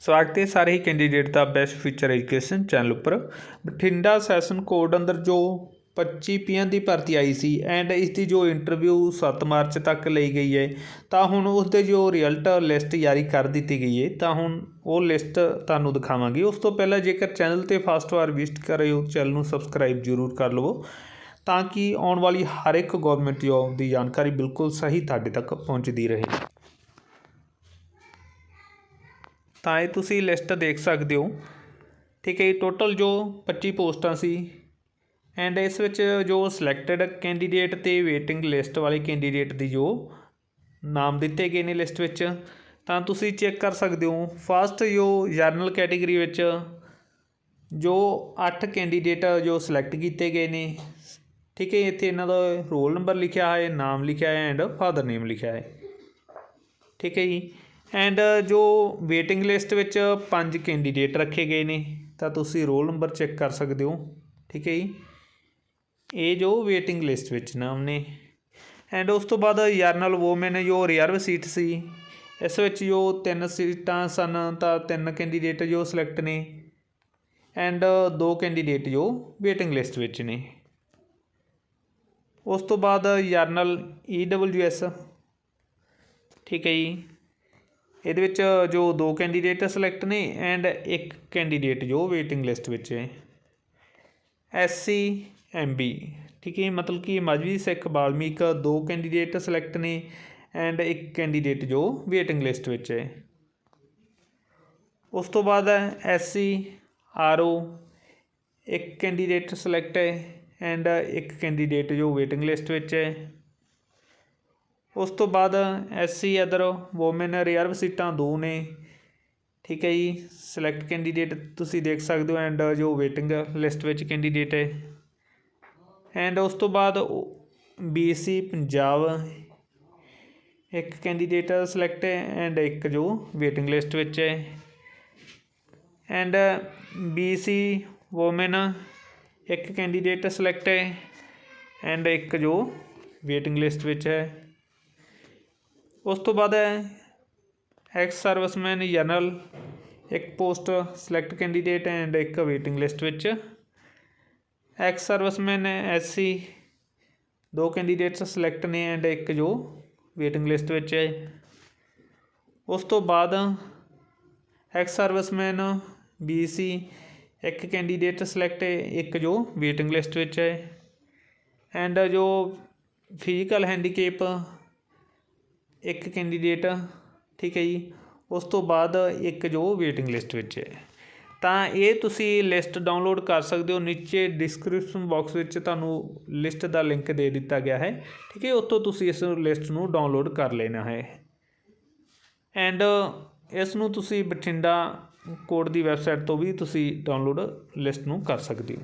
ਸਵਾਗਤ ਹੈ ਸਾਰੇ ਹੀ ਕੈਂਡੀਡੇਟ ਦਾ ਬੈਸਟ ਫਿਊਚਰ ਐਜੂਕੇਸ਼ਨ ਚੈਨਲ ਉੱਪਰ। ਬਠਿੰਡਾ ਸੈਸ਼ਨ ਕੋਡ ਅੰਦਰ ਜੋ 25 ਪੀਐਨ ਦੀ ਭਰਤੀ ਆਈ ਸੀ ਐਂਡ ਇਸ ਦੀ ਜੋ ਇੰਟਰਵਿਊ 7 ਮਾਰਚ ਤੱਕ ਲਈ ਗਈ ਹੈ, ਤਾਂ ਹੁਣ ਉਸ ਦੇ ਜੋ ਰਿਜ਼ਲਟ ਲਿਸਟ ਜਾਰੀ ਕਰ ਦਿੱਤੀ ਗਈ ਹੈ, ਤਾਂ ਹੁਣ ਉਹ ਲਿਸਟ ਤੁਹਾਨੂੰ ਦਿਖਾਵਾਂਗੇ। ਉਸ ਤੋਂ ਪਹਿਲਾਂ ਜੇਕਰ ਚੈਨਲ ਤੇ ਫਸਟ ਵਾਰ ਵਿਜ਼ਿਟ ਕਰ ਰਹੇ ਹੋ ਚੈਨਲ ਨੂੰ ਸਬਸਕ੍ਰਾਈਬ ਜ਼ਰੂਰ ਕਰ ਲਵੋ, ਤਾਂ ਕਿ ਆਉਣ ਵਾਲੀ ਹਰ ਇੱਕ ਗਵਰਨਮੈਂਟ ਜੋਬ ਦੀ ਜਾਣਕਾਰੀ ਬਿਲਕੁਲ ਸਹੀ ਤੁਹਾਡੇ ਤੱਕ ਪਹੁੰਚਦੀ ਰਹੇ। ਤਾਂ ਇਹ ਤੁਸੀਂ ਲਿਸਟ ਦੇਖ ਸਕਦੇ ਹੋ। ਠੀਕ ਹੈ ਟੋਟਲ ਜੋ 25 ਪੋਸਟਾਂ ਸੀ ਐਂਡ ਇਸ ਵਿੱਚ ਜੋ ਸਿਲੈਕਟਡ ਕੈਂਡੀਡੇਟ ਤੇ ਵੇਟਿੰਗ ਲਿਸਟ ਵਾਲੇ ਕੈਂਡੀਡੇਟ ਦੀ ਜੋ ਨਾਮ ਦਿੱਤੇ ਗਏ ਨੇ ਲਿਸਟ ਵਿੱਚ, ਤਾਂ ਤੁਸੀਂ ਚੈੱਕ ਕਰ ਸਕਦੇ ਹੋ। ਫਸਟ ਜੋ ਜਰਨਲ ਕੈਟੇਗਰੀ ਵਿੱਚ ਜੋ 8 ਕੈਂਡੀਡੇਟ ਜੋ ਸਿਲੈਕਟ ਕੀਤੇ ਗਏ ਨੇ, ਠੀਕ ਹੈ ਇੱਥੇ ਇਹਨਾਂ ਦਾ ਰੋਲ ਨੰਬਰ ਲਿਖਿਆ ਹੈ, ਨਾਮ ਲਿਖਿਆ ਹੈ ਐਂਡ ਫਾਦਰ ਨੇਮ ਲਿਖਿਆ ਹੈ। ਠੀਕ ਹੈ ਜੀ ਐਂਡ uh, ਜੋ ਵੇਟਿੰਗ ਲਿਸਟ ਵਿੱਚ ਪੰਜ ਕੈਂਡੀਡੇਟ ਰੱਖੇ ਗਏ ਨੇ, ਤਾਂ ਤੁਸੀਂ ਰੋਲ ਨੰਬਰ ਚੈੱਕ ਕਰ ਸਕਦੇ ਹੋ। ਠੀਕ ਹੈ ਜੀ? ਇਹ ਜੋ ਵੇਟਿੰਗ ਲਿਸਟ ਵਿੱਚ ਨਾਮ ਨੇ। ਐਂਡ ਉਸ ਤੋਂ ਬਾਅਦ ਜਰਨਲ ਵੂਮਨ ਜੋ ਰਿਜ਼ਰਵ ਸੀਟ ਸੀ, ਇਸ ਵਿੱਚ ਜੋ ਤਿੰਨ ਸੀਟਾਂ ਸਨ, ਤਾਂ ਤਿੰਨ ਕੈਂਡੀਡੇਟ ਜੋ ਸਿਲੈਕਟ ਨੇ। ਐਂਡ uh, ਦੋ ਕੈਂਡੀਡੇਟ ਜੋ ਵੇਟਿੰਗ ਲਿਸਟ ਵਿੱਚ ਨੇ। ਉਸ ਤੋਂ ਬਾਅਦ ਜਰਨਲ ਈਡਬਲਯੂਐਸ ਠੀਕ ਹੈ ਜੀ? ਇਹਦੇ ਵਿੱਚ ਜੋ ਦੋ ਕੈਂਡੀਡੇਟ ਸਿਲੈਕਟ ਨੇ ਐਂਡ ਇੱਕ ਕੈਂਡੀਡੇਟ ਜੋ ਵੇਟਿੰਗ ਲਿਸਟ ਵਿੱਚ ਹੈ। ਐਸਸੀ ਐਮਬੀ ਠੀਕ ਹੈ? ਮਤਲਬ ਕਿ ਮਜਬੀ ਸਿੱਖ ਬਾਲਮੀਕ ਦੋ ਕੈਂਡੀਡੇਟ ਸਿਲੈਕਟ ਨੇ ਐਂਡ ਇੱਕ ਕੈਂਡੀਡੇਟ ਜੋ ਵੇਟਿੰਗ ਲਿਸਟ ਵਿੱਚ ਹੈ। ਉਸ ਤੋਂ ਬਾਅਦ ਹੈ ਐਸਸੀ ਆਰਓ ਇੱਕ ਕੈਂਡੀਡੇਟ ਸਿਲੈਕਟ ਹੈ ਐਂਡ ਇੱਕ ਕੈਂਡੀਡੇਟ ਜੋ ਵੇਟਿੰਗ ਲਿਸਟ ਵਿੱਚ ਹੈ। ਉਸ ਤੋਂ ਬਾਅਦ ਐਸਸੀ ਅਦਰ ਵੂਮਨ ਰਿਜ਼ਰਵ ਸੀਟਾਂ ਦੋ ਨੇ। ਠੀਕ ਹੈ ਜੀ ਸਿਲੈਕਟ ਕੈਂਡੀਡੇਟ ਤੁਸੀਂ ਦੇਖ ਸਕਦੇ ਹੋ ਐਂਡ ਜੋ ਵੇਟਿੰਗ ਲਿਸਟ ਵਿੱਚ ਕੈਂਡੀਡੇਟ ਹੈ। ਐਂਡ ਉਸ ਤੋਂ ਬਾਅਦ ਬੀਸੀ ਪੰਜਾਬ ਇੱਕ ਕੈਂਡੀਡੇਟ ਸਿਲੈਕਟ ਹੈ ਐਂਡ ਇੱਕ ਜੋ ਵੇਟਿੰਗ ਲਿਸਟ ਵਿੱਚ ਹੈ। ਐਂਡ ਬੀਸੀ ਵੂਮਨ ਇੱਕ ਕੈਂਡੀਡੇਟ ਸਿਲੈਕਟ ਹੈ ਐਂਡ ਇੱਕ ਜੋ ਵੇਟਿੰਗ ਲਿਸਟ ਵਿੱਚ ਹੈ। ਉਸ ਤੋਂ ਬਾਅਦ ਹੈ ਐਕਸ ਸਰਵਿਸਮੈਨ ਜਨਰਲ ਇੱਕ ਪੋਸਟ ਸਿਲੈਕਟ ਕੈਂਡੀਡੇਟ ਐਂਡ ਇੱਕ ਵੇਟਿੰਗ ਲਿਸਟ ਵਿੱਚ ਐਕਸ ਸਰਵਿਸਮੈਨ ਐਸਸੀ ਦੋ ਕੈਂਡੀਡੇਟਸ ਸਿਲੈਕਟ ਨੇ ਐਂਡ ਇੱਕ ਜੋ ਵੇਟਿੰਗ ਲਿਸਟ ਵਿੱਚ ਹੈ ਉਸ ਤੋਂ ਬਾਅਦ ਐਕਸ ਸਰਵਿਸਮੈਨ ਬੀਸੀ ਇੱਕ ਕੈਂਡੀਡੇਟ ਸਿਲੈਕਟ ਹੈ ਇੱਕ ਜੋ ਵੇਟਿੰਗ ਲਿਸਟ ਵਿੱਚ ਹੈ ਐਂਡ ਜੋ ਫਿਜ਼ੀਕਲ ਹੈਂਡੀਕੈਪ ਇੱਕ ਕੈਂਡੀਡੇਟ ਠੀਕ ਹੈ ਜੀ, ਉਸ ਤੋਂ ਬਾਅਦ ਇੱਕ ਜੋ ਵੇਟਿੰਗ ਲਿਸਟ ਵਿੱਚ ਹੈ। ਤਾਂ ਇਹ ਤੁਸੀਂ ਲਿਸਟ ਡਾਊਨਲੋਡ ਕਰ ਸਕਦੇ ਹੋ। ਨੀਚੇ ਡਿਸਕ੍ਰਿਪਸ਼ਨ ਬਾਕਸ ਵਿੱਚ ਤੁਹਾਨੂੰ ਲਿਸਟ ਦਾ ਲਿੰਕ ਦੇ ਦਿੱਤਾ ਗਿਆ ਹੈ, ਠੀਕ ਹੈ, ਉੱਥੋਂ ਤੁਸੀਂ ਇਸ ਲਿਸਟ ਨੂੰ ਡਾਊਨਲੋਡ ਕਰ ਲੈਣਾ ਹੈ। ਐਂਡ ਇਸ ਨੂੰ ਤੁਸੀਂ ਬਠਿੰਡਾ ਕੋਡ ਦੀ ਵੈਬਸਾਈਟ ਤੋਂ ਵੀ ਤੁਸੀਂ ਡਾਊਨਲੋਡ ਲਿਸਟ ਨੂੰ ਕਰ ਸਕਦੇ ਹੋ।